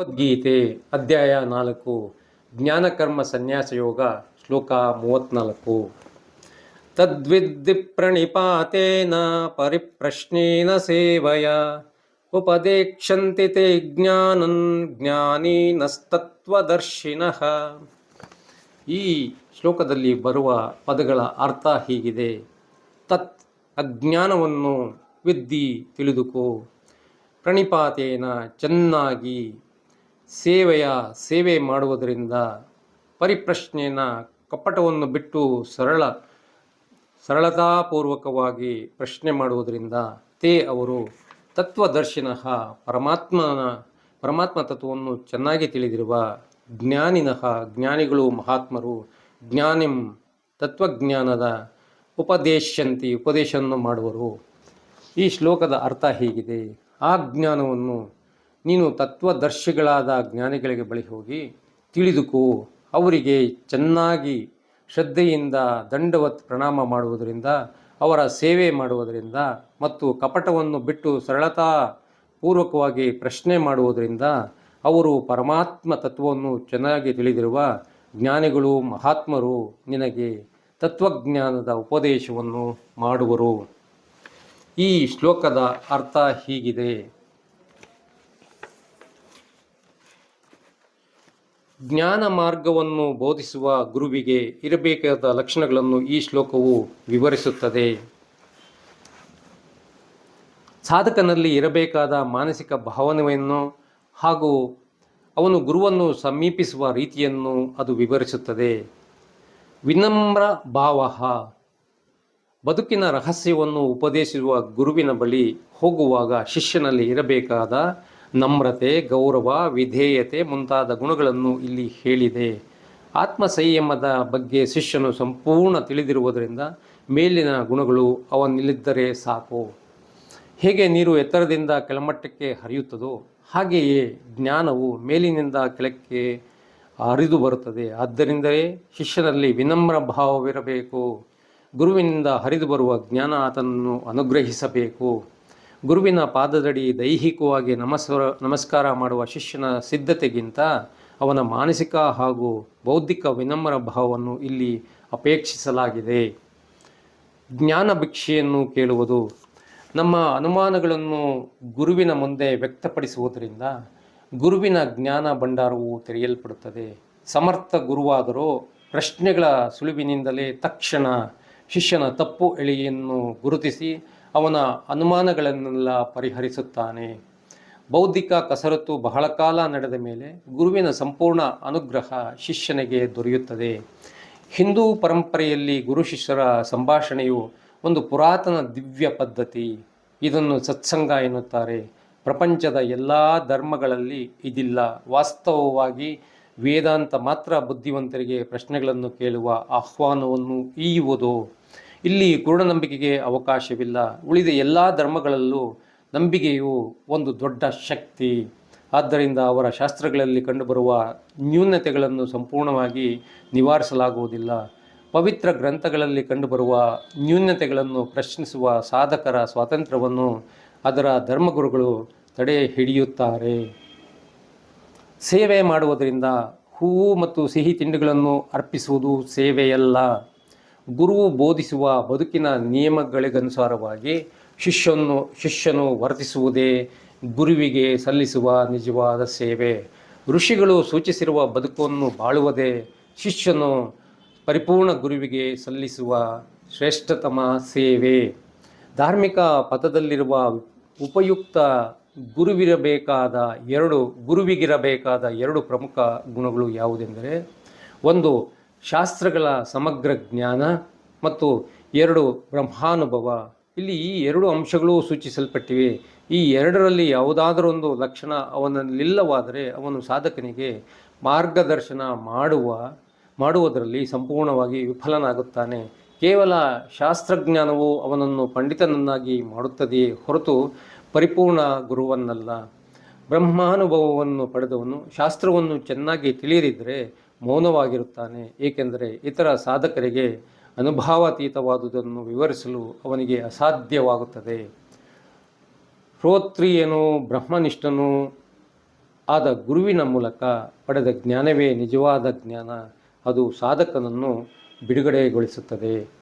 ಭಗವದ್ಗೀತೆ, ಅಧ್ಯಾಯ ನಾಲ್ಕು, ಜ್ಞಾನಕರ್ಮ ಸನ್ಯಾಸ ಯೋಗ, ಶ್ಲೋಕ ಮೂವತ್ನಾಲ್ಕು. ತದ್ವಿದ್ಧಿ ಪ್ರಣಿಪಾತೇನ ಪರಿಪ್ರಶ್ನೇನ ಸೇವಯ, ಉಪದೇಕ್ಷಂತಿ ತೇ ಜ್ಞಾನನ್ ಜ್ಞಾನೀನಸ್ತತ್ವದರ್ಶಿನಃ. ಈ ಶ್ಲೋಕದಲ್ಲಿ ಬರುವ ಪದಗಳ ಅರ್ಥ ಹೀಗಿದೆ. ತತ್ ಅಜ್ಞಾನವನ್ನು ವಿದ್ಧಿ ತಿಳಿದುಕೋ. ಪ್ರಣಿಪಾತೇನ ಚೆನ್ನಾಗಿ ಸೇವೆಯ ಸೇವೆ ಮಾಡುವುದರಿಂದ ಪರಿಪ್ರಶ್ನೆನ ಕಪಟವನ್ನು ಬಿಟ್ಟು ಸರಳ, ಸರಳತಾಪೂರ್ವಕವಾಗಿ ಪ್ರಶ್ನೆ ಮಾಡುವುದರಿಂದ ತೇ ಅವರು ತತ್ವದರ್ಶಿನಃ ಪರಮಾತ್ಮನ, ಪರಮಾತ್ಮ ತತ್ವವನ್ನು ಚೆನ್ನಾಗಿ ತಿಳಿದಿರುವ ಜ್ಞಾನಿನಃ ಜ್ಞಾನಿಗಳು ಮಹಾತ್ಮರು ಜ್ಞಾನಿಂ ತತ್ವಜ್ಞಾನದ ಉಪದೇಶಂತಿ ಉಪದೇಶವನ್ನು ಮಾಡುವರು. ಈ ಶ್ಲೋಕದ ಅರ್ಥ ಹೀಗಿದೆ. ಆ ಜ್ಞಾನವನ್ನು ನೀನು ತತ್ವದರ್ಶಿಗಳಾದ ಜ್ಞಾನಿಗಳಿಗೆ ಬಳಿ ಹೋಗಿ ತಿಳಿದುಕೋ. ಅವರಿಗೆ ಚೆನ್ನಾಗಿ ಶ್ರದ್ಧೆಯಿಂದ ದಂಡವತ್ ಪ್ರಣಾಮ ಮಾಡುವುದರಿಂದ, ಅವರ ಸೇವೆ ಮಾಡುವುದರಿಂದ ಮತ್ತು ಕಪಟವನ್ನು ಬಿಟ್ಟು ಸರಳತಾ ಪೂರ್ವಕವಾಗಿ ಪ್ರಶ್ನೆ ಮಾಡುವುದರಿಂದ ಅವರು ಪರಮಾತ್ಮ ತತ್ವವನ್ನು ಚೆನ್ನಾಗಿ ತಿಳಿದಿರುವ ಜ್ಞಾನಿಗಳು, ಮಹಾತ್ಮರು ನಿನಗೆ ತತ್ವಜ್ಞಾನದ ಉಪದೇಶವನ್ನು ಮಾಡುವರು. ಈ ಶ್ಲೋಕದ ಅರ್ಥ ಹೀಗಿದೆ. ಜ್ಞಾನ ಮಾರ್ಗವನ್ನು ಬೋಧಿಸುವ ಗುರುವಿಗೆ ಇರಬೇಕಾದ ಲಕ್ಷಣಗಳನ್ನು ಈ ಶ್ಲೋಕವು ವಿವರಿಸುತ್ತದೆ. ಸಾಧಕನಲ್ಲಿ ಇರಬೇಕಾದ ಮಾನಸಿಕ ಭಾವನೆಯನ್ನು ಹಾಗೂ ಅವನು ಗುರುವನ್ನು ಸಮೀಪಿಸುವ ರೀತಿಯನ್ನು ಅದು ವಿವರಿಸುತ್ತದೆ. ವಿನಮ್ರ ಭಾವ. ಬದುಕಿನ ರಹಸ್ಯವನ್ನು ಉಪದೇಶಿಸುವ ಗುರುವಿನ ಬಳಿ ಹೋಗುವಾಗ ಶಿಷ್ಯನಲ್ಲಿ ಇರಬೇಕಾದ ನಮ್ರತೆ, ಗೌರವ, ವಿಧೇಯತೆ ಮುಂತಾದ ಗುಣಗಳನ್ನು ಇಲ್ಲಿ ಹೇಳಿದೆ. ಆತ್ಮ ಸಂಯಮದ ಬಗ್ಗೆ ಶಿಷ್ಯನು ಸಂಪೂರ್ಣ ತಿಳಿದಿರುವುದರಿಂದ ಮೇಲಿನ ಗುಣಗಳು ಅವನಿಲ್ಲಿದ್ದರೆ ಸಾಕು. ಹೇಗೆ ನೀರು ಎತ್ತರದಿಂದ ಕೆಳಮಟ್ಟಕ್ಕೆ ಹರಿಯುತ್ತದೋ ಹಾಗೆಯೇ ಜ್ಞಾನವು ಮೇಲಿನಿಂದ ಕೆಳಕ್ಕೆ ಹರಿದು ಬರುತ್ತದೆ. ಆದ್ದರಿಂದಲೇ ಶಿಷ್ಯನಲ್ಲಿ ವಿನಮ್ರ ಭಾವವಿರಬೇಕು. ಗುರುವಿನಿಂದ ಹರಿದು ಬರುವ ಜ್ಞಾನ ಆತನನ್ನು ಅನುಗ್ರಹಿಸಬೇಕು. ಗುರುವಿನ ಪಾದದಡಿ ದೈಹಿಕವಾಗಿ ನಮಸ್ಕಾರ ನಮಸ್ಕಾರ ಮಾಡುವ ಶಿಷ್ಯನ ಸಿದ್ಧತೆಗಿಂತ ಅವನ ಮಾನಸಿಕ ಹಾಗೂ ಬೌದ್ಧಿಕ ವಿನಮ್ರ ಭಾವವನ್ನು ಇಲ್ಲಿ ಅಪೇಕ್ಷಿಸಲಾಗಿದೆ. ಜ್ಞಾನ ಭಿಕ್ಷೆಯನ್ನು ಕೇಳುವುದು ನಮ್ಮ ಅನುಮಾನಗಳನ್ನು ಗುರುವಿನ ಮುಂದೆ ವ್ಯಕ್ತಪಡಿಸುವುದರಿಂದ ಗುರುವಿನ ಜ್ಞಾನ ಭಂಡಾರವು ತೆರೆಯಲ್ಪಡುತ್ತದೆ. ಸಮರ್ಥ ಗುರುವಾದರೂ ಪ್ರಶ್ನೆಗಳ ಸುಳಿವಿನಿಂದಲೇ ತಕ್ಷಣ ಶಿಷ್ಯನ ತಪ್ಪು ಎಳೆಯನ್ನು ಗುರುತಿಸಿ ಅವನ ಅನುಮಾನಗಳನ್ನೆಲ್ಲ ಪರಿಹರಿಸುತ್ತಾನೆ. ಬೌದ್ಧಿಕ ಕಸರತ್ತು ಬಹಳ ಕಾಲ ನಡೆದ ಮೇಲೆ ಗುರುವಿನ ಸಂಪೂರ್ಣ ಅನುಗ್ರಹ ಶಿಷ್ಯನಿಗೆ ದೊರೆಯುತ್ತದೆ. ಹಿಂದೂ ಪರಂಪರೆಯಲ್ಲಿ ಗುರು ಶಿಷ್ಯರ ಸಂಭಾಷಣೆಯು ಒಂದು ಪುರಾತನ ದಿವ್ಯ ಪದ್ಧತಿ. ಇದನ್ನು ಸತ್ಸಂಗ ಎನ್ನುತ್ತಾರೆ. ಪ್ರಪಂಚದ ಎಲ್ಲ ಧರ್ಮಗಳಲ್ಲಿ ಇದಿಲ್ಲ. ವಾಸ್ತವವಾಗಿ ವೇದಾಂತ ಮಾತ್ರ ಬುದ್ಧಿವಂತರಿಗೆ ಪ್ರಶ್ನೆಗಳನ್ನು ಕೇಳುವ ಆಹ್ವಾನವನ್ನು ಈಯುವುದು. ಇಲ್ಲಿ ನಂಬಿಕೆಗೆ ಅವಕಾಶವಿಲ್ಲ. ಉಳಿದ ಎಲ್ಲ ಧರ್ಮಗಳಲ್ಲೂ ನಂಬಿಕೆಯು ಒಂದು ದೊಡ್ಡ ಶಕ್ತಿ. ಆದ್ದರಿಂದ ಅವರ ಶಾಸ್ತ್ರಗಳಲ್ಲಿ ಕಂಡುಬರುವ ನ್ಯೂನತೆಗಳನ್ನು ಸಂಪೂರ್ಣವಾಗಿ ನಿವಾರಿಸಲಾಗುವುದಿಲ್ಲ. ಪವಿತ್ರ ಗ್ರಂಥಗಳಲ್ಲಿ ಕಂಡುಬರುವ ನ್ಯೂನತೆಗಳನ್ನು ಪ್ರಶ್ನಿಸುವ ಸಾಧಕರ ಸ್ವಾತಂತ್ರ್ಯವನ್ನು ಅದರ ಧರ್ಮಗುರುಗಳು ತಡೆ ಹಿಡಿಯುತ್ತಾರೆ ಸೇವೆ ಮಾಡುವುದರಿಂದ ಹೂವು ಮತ್ತು ಸಿಹಿ ತಿಂಡಿಗಳನ್ನು ಅರ್ಪಿಸುವುದು ಸೇವೆಯಲ್ಲ. ಗುರುವು ಬೋಧಿಸುವ ಬದುಕಿನ ನಿಯಮಗಳಿಗನುಸಾರವಾಗಿ ಶಿಷ್ಯನು ಶಿಷ್ಯನು ವರ್ತಿಸುವುದೇ ಗುರುವಿಗೆ ಸಲ್ಲಿಸುವ ನಿಜವಾದ ಸೇವೆ. ಋಷಿಗಳು ಸೂಚಿಸಿರುವ ಬದುಕನ್ನು ಬಾಳುವುದೇ ಶಿಷ್ಯನು ಪರಿಪೂರ್ಣ ಗುರುವಿಗೆ ಸಲ್ಲಿಸುವ ಶ್ರೇಷ್ಠತಮ ಸೇವೆ. ಧಾರ್ಮಿಕ ಪಥದಲ್ಲಿರುವ ಉಪಯುಕ್ತ ಗುರುವಿರಬೇಕಾದ ಎರಡು ಗುರುವಿಗಿರಬೇಕಾದ ಎರಡು ಪ್ರಮುಖ ಗುಣಗಳು ಯಾವುದೆಂದರೆ, ಒಂದು ಶಾಸ್ತ್ರಗಳ ಸಮಗ್ರ ಜ್ಞಾನ ಮತ್ತು ಎರಡು ಬ್ರಹ್ಮಾನುಭವ. ಇಲ್ಲಿ ಈ ಎರಡು ಅಂಶಗಳು ಸೂಚಿಸಲ್ಪಟ್ಟಿವೆ. ಈ ಎರಡರಲ್ಲಿ ಯಾವುದಾದರೊಂದು ಲಕ್ಷಣ ಅವನಲ್ಲಿಲ್ಲವಾದರೆ ಅವನು ಸಾಧಕನಿಗೆ ಮಾರ್ಗದರ್ಶನ ಮಾಡುವ, ಮಾಡುವುದರಲ್ಲಿ ಸಂಪೂರ್ಣವಾಗಿ ವಿಫಲನಾಗುತ್ತಾನೆ. ಕೇವಲ ಶಾಸ್ತ್ರಜ್ಞಾನವು ಅವನನ್ನು ಪಂಡಿತನನ್ನಾಗಿ ಮಾಡುತ್ತದೆಯೇ ಹೊರತು ಪರಿಪೂರ್ಣ ಗುರುವನ್ನಲ್ಲ. ಬ್ರಹ್ಮಾನುಭವವನ್ನು ಪಡೆದವನು ಶಾಸ್ತ್ರವನ್ನು ಚೆನ್ನಾಗಿ ತಿಳಿಯದಿದ್ದರೆ ಮೌನವಾಗಿರುತ್ತಾನೆ. ಏಕೆಂದರೆ ಇತರ ಸಾಧಕರಿಗೆ ಅನುಭಾವಾತೀತವಾದುದನ್ನು ವಿವರಿಸಲು ಅವನಿಗೆ ಅಸಾಧ್ಯವಾಗುತ್ತದೆ. ಶ್ರೋತ್ರಿಯನು ಬ್ರಹ್ಮನಿಷ್ಠನು ಆದ ಗುರುವಿನ ಮೂಲಕ ಪಡೆದ ಜ್ಞಾನವೇ ನಿಜವಾದ ಜ್ಞಾನ. ಅದು ಸಾಧಕನನ್ನು ಬಿಡುಗಡೆಗೊಳಿಸುತ್ತದೆ.